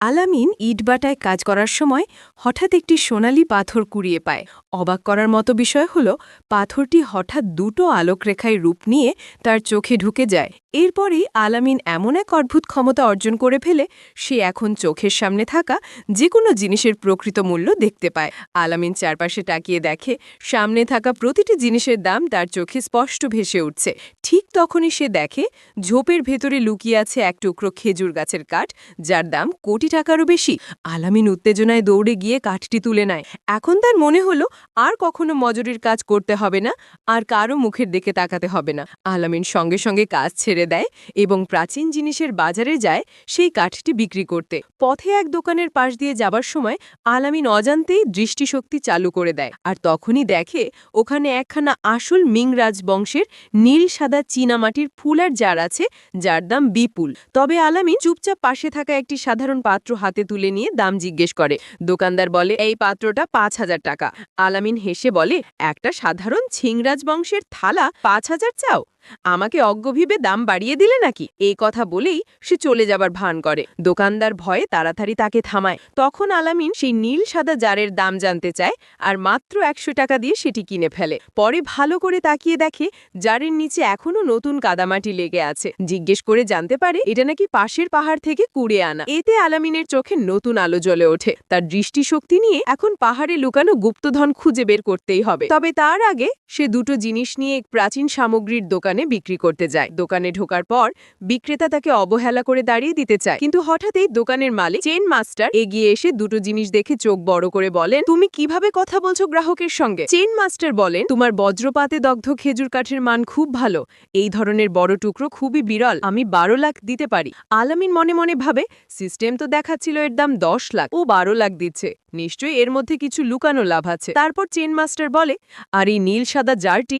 আলামিন ইটবাটায় কাজ করার সময় হঠাৎ একটি সোনালি পাথর কুড়িয়ে পায়। অবাক করার মতো বিষয় হল, পাথরটি হঠাৎ দুটো আলোকরেখায় রূপ নিয়ে তার চোখে ঢুকে যায়। এরপরই আলামিন এমন এক অদ্ভুত ক্ষমতা অর্জন করে ফেলে, সে এখন চোখের সামনে থাকা যে কোনো জিনিসের প্রকৃত মূল্য দেখতে পায়। আলামিন চারপাশে তাকিয়ে দেখে, সামনে থাকা প্রতিটি জিনিসের দাম তার চোখে স্পষ্ট ভেসে উঠছে। ঠিক তখনই সে দেখে, ঝোপের ভেতরে লুকিয়ে আছে এক টুকরো খেজুর গাছের কাঠ, যার দাম কোটি টাকারও বেশি। আলামিন উত্তেজনায় দৌড়ে গিয়ে কাঠটি তুলে নেয়। এখন তার মনে হলো, আর কখনো মজুরির কাজ করতে হবে না, আর কারও মুখের দিকে তাকাতে হবে না। আলামিন সঙ্গে সঙ্গে কাজ ছেড়ে দেয় এবং প্রাচীন জিনিসের বাজারে যায় সেই কাঠটি বিক্রি করতে। পথে এক দোকানের পাশ দিয়ে যাবার সময় আলামিন অজান্তেই দৃষ্টিশক্তি চালু করে দেয় আর তখনই দেখে, ওখানে একখানা আসল মিং রাজবংশের নীল সাদা চীনামাটির ফুলার জার আছে, যার দাম বিপুল। তবে আলামিন চুপচাপ পাশে থাকা একটি সাধারণ পাত্র হাতে তুলে নিয়ে দাম জিজ্ঞেস করে। দোকানদার বলে, এই পাত্রটা পাঁচ হাজার টাকা। আলামিন হেসে বলে, একটা সাধারণ ছিংরাজ বংশের থালা পাঁচ হাজার চাও? আমাকে অজ্ঞভীবে দাম বাড়িয়ে দিলে নাকি? এই কথা বলেই সে চলে যাবার ভান করে। দোকানদার ভয়ে তাড়াতাড়ি তাকে থামায়। তখন আলামিন সেই নীল সাদা জারের দাম জানতে চায় আর মাত্র একশো টাকা দিয়ে সেটি কিনে ফেলে। পরে ভালো করে তাকিয়ে দেখে জারের নিচে এখনও নতুন কাদামাটি লেগে আছে। জিজ্ঞেস করে জানতে পারে এটা নাকি পাশের পাহাড় থেকে কুড়ে আনা। এতে আলামিনের চোখে নতুন আলো জ্বলে ওঠে। তার দৃষ্টিশক্তি নিয়ে এখন পাহাড়ে লুকানো গুপ্তধন খুঁজে বের করতেই হবে। তবে তার আগে সে দুটো জিনিস নিয়ে এক প্রাচীন সামগ্রীর দোকানে বিক্রি করতে যায়। দোকানে ঢোকার পর বিক্রেতা তাকে অবহেলা করে দাঁড়িয়ে দিতে চায়। কিন্তু হঠাৎই দোকানের মালিক চেন মাস্টার, এগিয়ে এসে দুটো জিনিস দেখে চোখ বড় করে বলেন, তুমি কীভাবে কথা বলছো গ্রাহকের সঙ্গে? চেন মাস্টার বলেন, তোমার বজ্রপাতে দগ্ধ খেজুর কাঠের মান খুব ভালো। এই ধরনের বড় টুকরো খুবই বিরল। আমি বারো লাখ দিতে পারি। আলামিন মনে মনে ভাবে, সিস্টেম তো দেখাচ্ছিল এর দাম দশ লাখ। ও বারো লাখ দিচ্ছে। নিশ্চয়ই এর মধ্যে কিছু লুকানো লাভ আছে। তারপর চেন মাস্টার বলে, আর এই নীল সাদা জারটি